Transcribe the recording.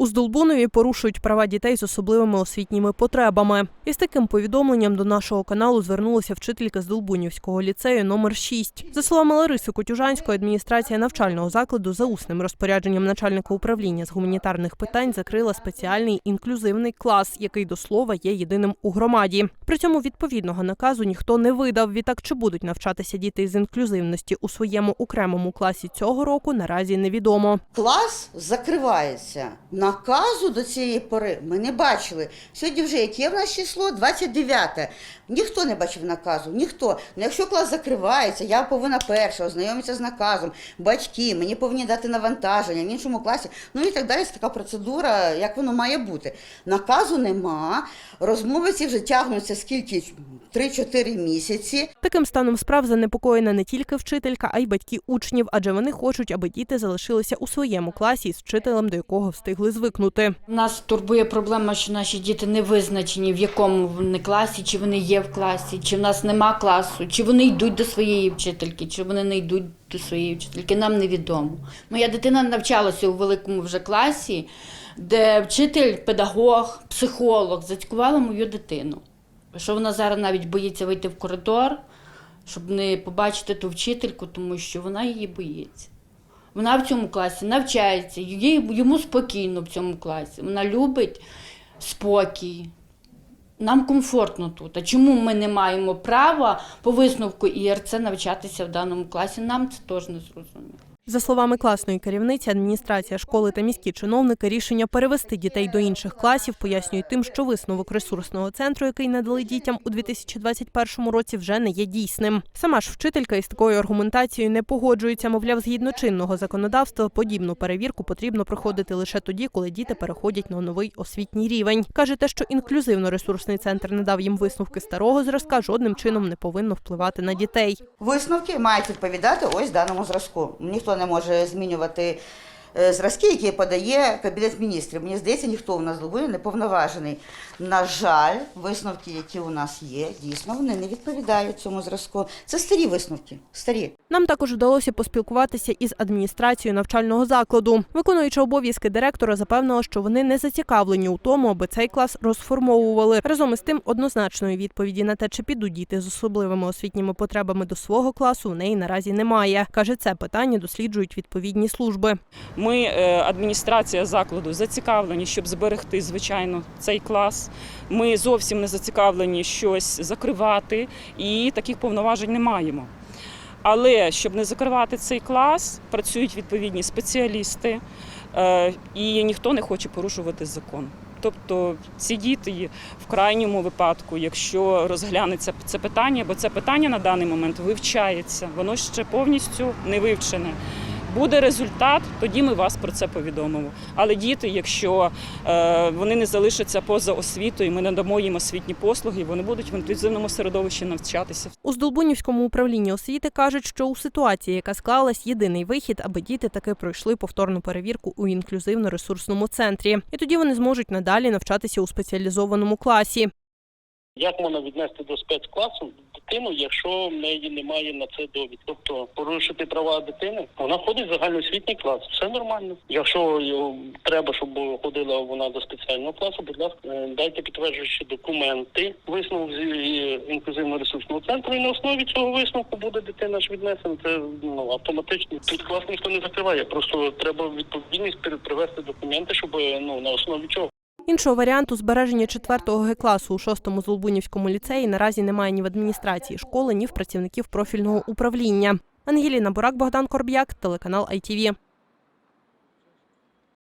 У Здолбунові порушують права дітей з особливими освітніми потребами. Із таким повідомленням до нашого каналу звернулася вчителька Здолбунівського ліцею номер 6. За словами Лариси Котюжанської, адміністрація навчального закладу за усним розпорядженням начальника управління з гуманітарних питань закрила спеціальний інклюзивний клас, який до слова є єдиним у громаді. При цьому відповідного наказу ніхто не видав. Відтак, чи будуть навчатися діти з інклюзивності у своєму окремому класі цього року, наразі невідомо. Клас закривається. Наказу до цієї пори ми не бачили. Сьогодні вже яке в нас число? 29. Ніхто не бачив наказу, ніхто. Ну, якщо клас закривається, я повинна перша ознайомитися з наказом, батьки, мені повинні дати навантаження в іншому класі. Ну і так далі. Така процедура, як воно має бути. Наказу нема. Розмови ці вже тягнуться скільки? 3-4 місяці. Таким станом справ занепокоєна не тільки вчителька, а й батьки учнів, адже вони хочуть, аби діти залишилися у своєму класі з вчителем, до якого встигли звикнути. Нас турбує проблема, що наші діти не визначені, в якому вони класі, чи вони є в класі, чи в нас нема класу, чи вони йдуть до своєї вчительки, чи вони не йдуть до своєї вчительки. Нам невідомо. Моя дитина навчалася у великому вже класі, де вчитель, педагог, психолог зацькувала мою дитину. Що вона зараз навіть боїться вийти в коридор, щоб не побачити ту вчительку, тому що вона її боїться. Вона в цьому класі навчається, їй- йому спокійно в цьому класі. Вона любить спокій. Нам комфортно тут. А чому ми не маємо права по висновку ІРЦ навчатися в даному класі? Нам це теж не зрозуміло. За словами класної керівниці, адміністрація школи та міські чиновники рішення перевести дітей до інших класів пояснюють тим, що висновок ресурсного центру, який надали дітям у 2021 році, вже не є дійсним. Сама ж вчителька із такою аргументацією не погоджується. Мовляв, згідно чинного законодавства, подібну перевірку потрібно проходити лише тоді, коли діти переходять на новий освітній рівень. каже, те, що інклюзивно-ресурсний центр не дав їм висновки старого зразка, жодним чином не повинно впливати на дітей. Висновки мають відповідати ось даному зразку. Ніхто не може змінювати зразки, які подає Кабінет міністрів. Мені здається, ніхто у нас зловив не повноважений. На жаль, висновки, які у нас є, дійсно вони не відповідають цьому зразку. Це старі висновки, старі. Нам також вдалося поспілкуватися із адміністрацією навчального закладу. Виконуючи обов'язки директора, запевнила, що вони не зацікавлені у тому, аби цей клас розформовували. Разом із тим, однозначної відповіді на те, чи підуть діти з особливими освітніми потребами до свого класу, у неї наразі немає. каже, це питання досліджують відповідні служби. Ми, е, адміністрація закладу, зацікавлені, щоб зберегти, звичайно, цей клас. Ми зовсім не зацікавлені щось закривати, і таких повноважень не маємо. Але щоб не закривати цей клас, працюють відповідні спеціалісти, е, і ніхто не хоче порушувати закон. Тобто ці діти в крайньому випадку, якщо розглянеться це питання, бо це питання на даний момент вивчається, воно ще повністю не вивчене. Буде результат, тоді ми вас про це повідомимо. Але діти, якщо е, вони не залишаться поза освітою, ми надамо їм освітні послуги, вони будуть в інклюзивному середовищі навчатися. У Здолбунівському управлінні освіти кажуть, що у ситуації, яка склалась, єдиний вихід, аби діти таки пройшли повторну перевірку у інклюзивно-ресурсному центрі, і тоді вони зможуть надалі навчатися у спеціалізованому класі. Як можна віднести до спецкласу дитину, якщо в неї немає на це довід? Тобто порушити права дитини, вона ходить в загальноосвітній клас, все нормально. Якщо е, треба, щоб ходила вона до спеціального класу, будь ласка, е, дайте підтверджуючі документи, висновок з е, інклюзивно-ресурсного центру, і на основі цього висновку буде дитина ж віднесена. Це ну автоматично. Тут клас ніхто не закриває. Просто треба відповідність привести документи, щоб е, ну на основі чого. Іншого варіанту збереження 4-го Г-класу у 6-му Золбунівському ліцеї наразі немає ні в адміністрації школи, ні в працівників профільного управління. Ангеліна Бурак, Богдан Корб'як, телеканал ITV.